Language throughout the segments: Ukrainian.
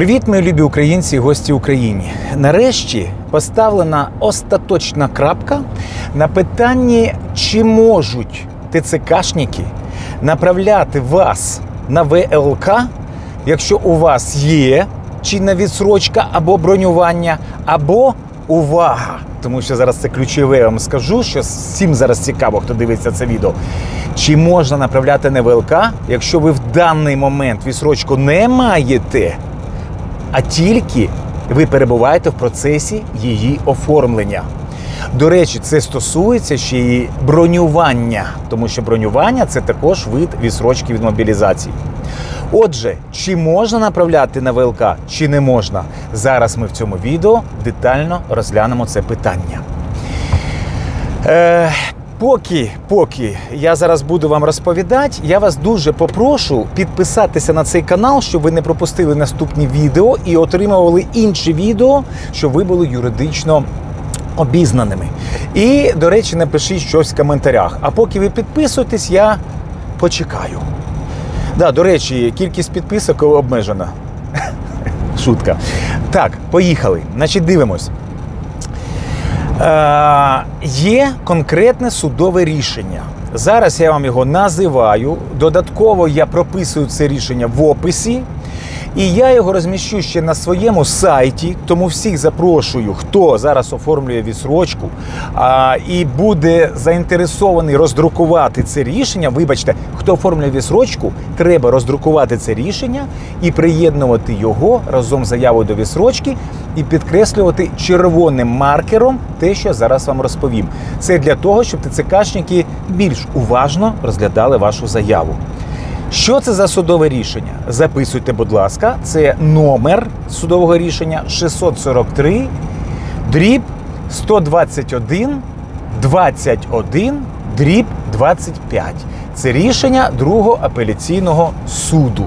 Привіт, мої любі українці і гості України. Нарешті поставлена остаточна крапка на питанні, чи можуть ТЦКшники направляти вас на ВЛК, якщо у вас є чинна відсрочка або бронювання, або увага. Тому що зараз це ключове я вам скажу, що всім зараз цікаво, хто дивиться це відео. Чи можна направляти на ВЛК, якщо ви в даний момент відсрочку не маєте, а тільки ви перебуваєте в процесі її оформлення. До речі, це стосується ще й бронювання, тому що бронювання це також вид відсрочки від мобілізації. Отже, чи можна направляти на ВЛК, чи не можна? Зараз ми в цьому відео детально розглянемо це питання. Е, поки, поки я зараз буду вам розповідати, я вас дуже попрошу підписатися на цей канал, щоб ви не пропустили наступні відео і отримували інші відео, щоб ви були юридично обізнаними. І, до речі, напишіть щось в коментарях. А поки ви підписуєтесь, я почекаю. Да, до речі, кількість підписок обмежена. Шутка. Так, поїхали. Значить, дивимось. Е, є конкретне судове рішення. Зараз я вам його називаю. Додатково я прописую це рішення в описі. І я його розміщу ще на своєму сайті, тому всіх запрошую, хто зараз оформлює відсрочку а, і буде заінтересований роздрукувати це рішення. Вибачте, хто оформлює відсрочку, треба роздрукувати це рішення і приєднувати його разом з заявою до відсрочки і підкреслювати червоним маркером те, що я зараз вам розповім. Це для того, щоб ТЦКшники більш уважно розглядали вашу заяву. Що це за судове рішення? Записуйте, будь ласка, це номер судового рішення 643 дріб 121 21 дріб 25. Це рішення другого апеляційного суду.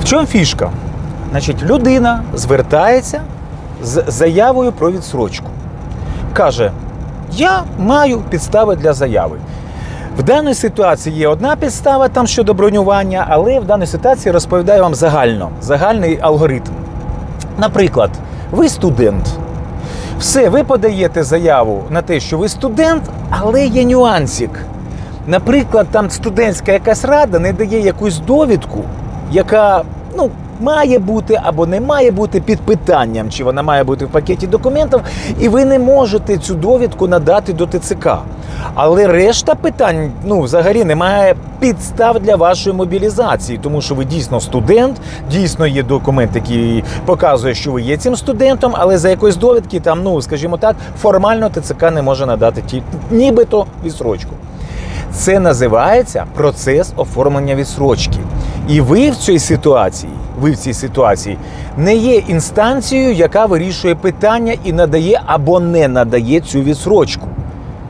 В чому фішка? Значить, людина звертається з заявою про відсрочку. Каже: Я маю підстави для заяви. В даній ситуації є одна підстава там щодо бронювання, але в даній ситуації розповідаю вам загально, загальний алгоритм. Наприклад, ви студент. Все, ви подаєте заяву на те, що ви студент, але є нюансик. Наприклад, там студентська якась рада не дає якусь довідку, яка ну, має бути або не має бути під питанням, чи вона має бути в пакеті документів, і ви не можете цю довідку надати до ТЦК. Але решта питань ну, взагалі немає підстав для вашої мобілізації, тому що ви дійсно студент, дійсно є документ, який показує, що ви є цим студентом, але за якоїсь довідки, там, ну скажімо так, формально ТЦК не може надати ті, нібито відсрочку. Це називається процес оформлення відсрочки. І ви в цій ситуації, ви в цій ситуації не є інстанцією, яка вирішує питання і надає або не надає цю відсрочку.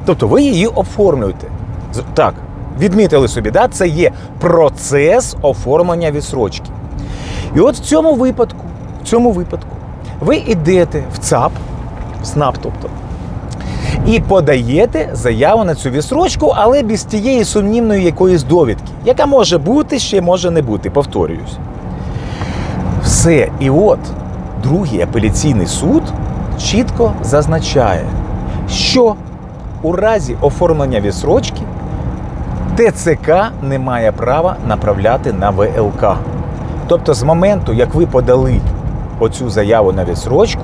Тобто ви її оформлюєте. Так, відмітили собі, да? це є процес оформлення відсрочки. І от в цьому випадку, в цьому випадку, ви йдете в ЦАП, в СНАП, тобто, і подаєте заяву на цю відсрочку, але без тієї сумнівної якоїсь довідки, яка може бути, ще може не бути, повторююсь. Все. І от другий апеляційний суд чітко зазначає, що у разі оформлення відсрочки ТЦК не має права направляти на ВЛК. Тобто, з моменту, як ви подали оцю заяву на відсрочку,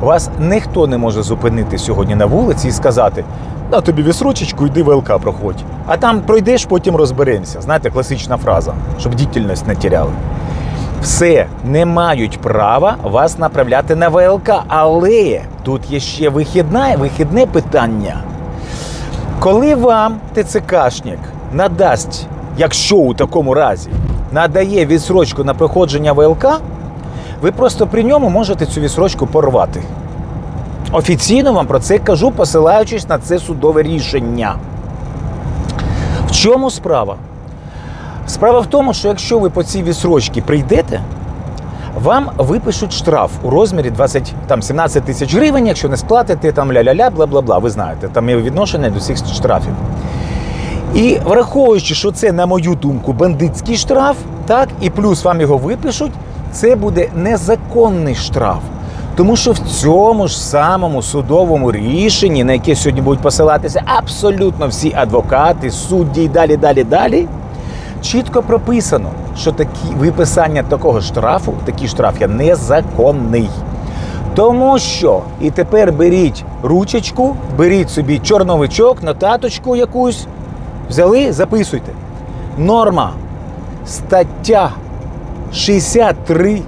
вас ніхто не може зупинити сьогодні на вулиці і сказати: на тобі відсрочечку, йди ВЛК проходь. А там пройдеш, потім розберемося. Знаєте, класична фраза, щоб дітельність не тіряли. Все не мають права вас направляти на ВЛК, але тут є ще вихідне, вихідне питання. Коли вам ТЦКшник надасть, якщо у такому разі надає відсрочку на проходження ВЛК, ви просто при ньому можете цю відсрочку порвати. Офіційно вам про це кажу, посилаючись на це судове рішення. В чому справа? Справа в тому, що якщо ви по цій відсрочці прийдете, вам випишуть штраф у розмірі 20, там, 17 тисяч гривень, якщо не сплатите, там ля-ля-ля, бла-бла-бла. Ви знаєте, там є відношення до всіх штрафів. І враховуючи, що це, на мою думку, бандитський штраф, так, і плюс вам його випишуть, це буде незаконний штраф. Тому що в цьому ж самому судовому рішенні, на яке сьогодні будуть посилатися абсолютно всі адвокати, судді і далі, далі, далі, чітко прописано, що такі виписання такого штрафу, такий штраф є незаконний. Тому що і тепер беріть ручечку, беріть собі чорновичок, нотаточку якусь, взяли, записуйте. Норма. Стаття 63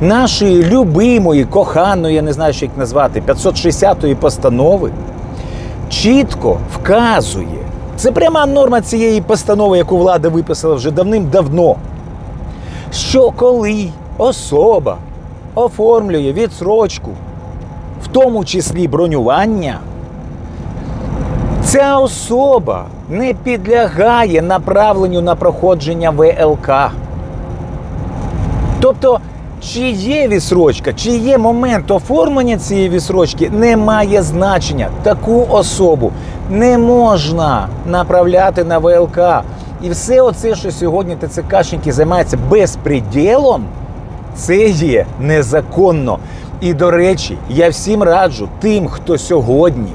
нашої любимої, коханої, я не знаю, що їх назвати, 560-ї постанови чітко вказує. Це пряма норма цієї постанови, яку влада виписала вже давним-давно. Що коли особа оформлює відсрочку, в тому числі бронювання, ця особа не підлягає направленню на проходження ВЛК. Тобто, чи є відсрочка, чи є момент оформлення цієї відсрочки, не має значення. Таку особу не можна направляти на ВЛК. І все оце, що сьогодні ТЦКшники займаються безпреділом, це є незаконно. І до речі, я всім раджу тим, хто сьогодні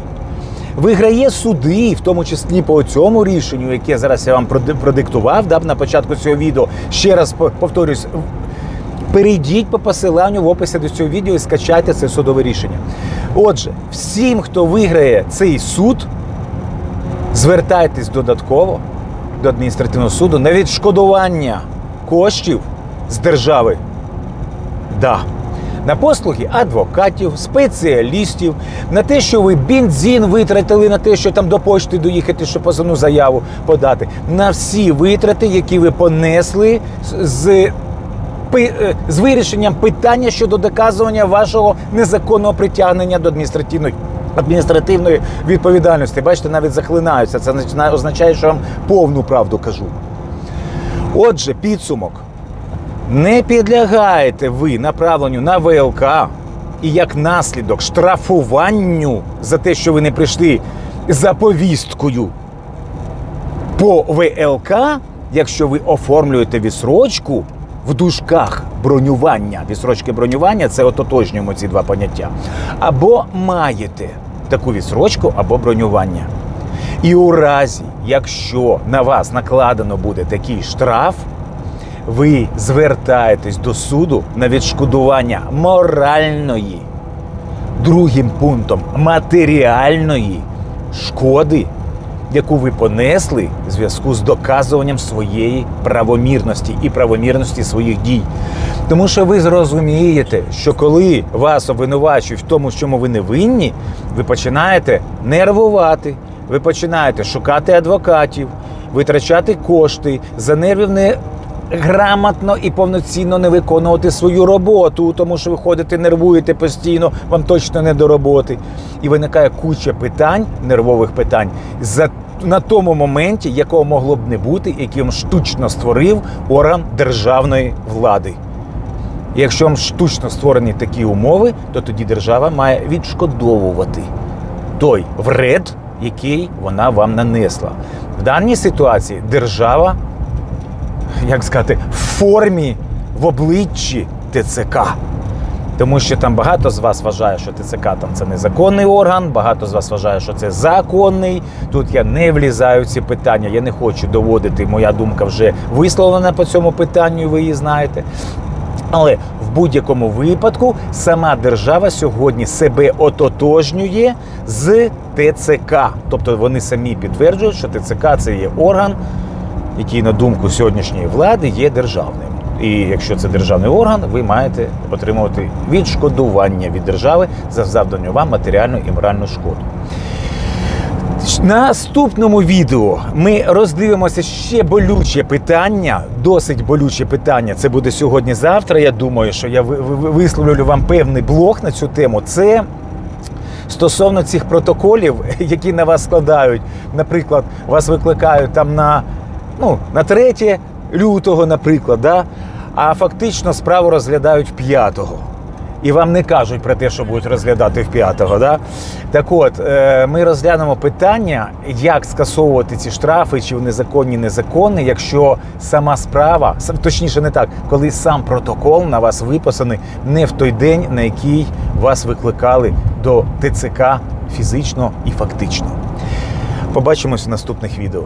виграє суди, в тому числі по цьому рішенню, яке зараз я вам продиктував да, на початку цього відео. Ще раз повторюсь, перейдіть по посиланню в описі до цього відео і скачайте це судове рішення. Отже, всім, хто виграє цей суд, звертайтесь додатково до адміністративного суду на відшкодування коштів з держави. Да. На послуги адвокатів, спеціалістів, на те, що ви бензин витратили, на те, що там до почти доїхати, щоб позовну заяву подати, на всі витрати, які ви понесли з- з, е, вирішенням питання щодо доказування вашого незаконного притягнення до адміністративної. Адміністративної відповідальності, бачите, навіть захлинаються. Це означає- що вам повну правду кажу. Отже, підсумок. Не підлягаєте ви направленню на ВЛК і як наслідок штрафуванню за те, що ви не прийшли за повісткою по ВЛК, якщо ви оформлюєте відсрочку в дужках бронювання. Відсрочки бронювання це ототожнюємо ці два поняття. Або маєте таку відсрочку або бронювання. І у разі, якщо на вас накладено буде такий штраф, ви звертаєтесь до суду на відшкодування моральної, другим пунктом матеріальної шкоди, яку ви понесли в зв'язку з доказуванням своєї правомірності і правомірності своїх дій. Тому що ви зрозумієте, що коли вас обвинувачують в тому, чому ви не винні, ви починаєте нервувати, ви починаєте шукати адвокатів, витрачати кошти, за нервів не грамотно і повноцінно не виконувати свою роботу, тому що ви ходите, нервуєте постійно, вам точно не до роботи. І виникає куча питань, нервових питань, за на тому моменті, якого могло б не бути, яким штучно створив орган державної влади. І Якщо вам штучно створені такі умови, то тоді держава має відшкодовувати той вред, який вона вам нанесла. В даній ситуації держава як сказати, в формі, в обличчі ТЦК. Тому що там багато з вас вважає, що ТЦК там це незаконний орган, багато з вас вважає, що це законний. Тут я не влізаю в ці питання, я не хочу доводити. Моя думка вже висловлена по цьому питанню, ви її знаєте. Але в будь-якому випадку сама держава сьогодні себе ототожнює з ТЦК. Тобто вони самі підтверджують, що ТЦК це є орган, який, на думку сьогоднішньої влади, є державним. І якщо це державний орган, ви маєте отримувати відшкодування від держави за завдану вам матеріальну і моральну шкоду. Наступному відео ми роздивимося ще болюче питання, досить болюче питання. Це буде сьогодні-завтра. Я думаю, що я ви- ви- висловлю вам певний блог на цю тему. Це стосовно цих протоколів, які на вас складають. Наприклад, вас викликають там на, ну, на 3 лютого, наприклад, да? а фактично справу розглядають 5. і вам не кажуть про те, що будуть розглядати в п'ятого. Да? Так от, е, ми розглянемо питання, як скасовувати ці штрафи, чи вони законні, незаконні, якщо сама справа, точніше не так, коли сам протокол на вас виписаний не в той день, на який вас викликали до ТЦК фізично і фактично. Побачимось в наступних відео.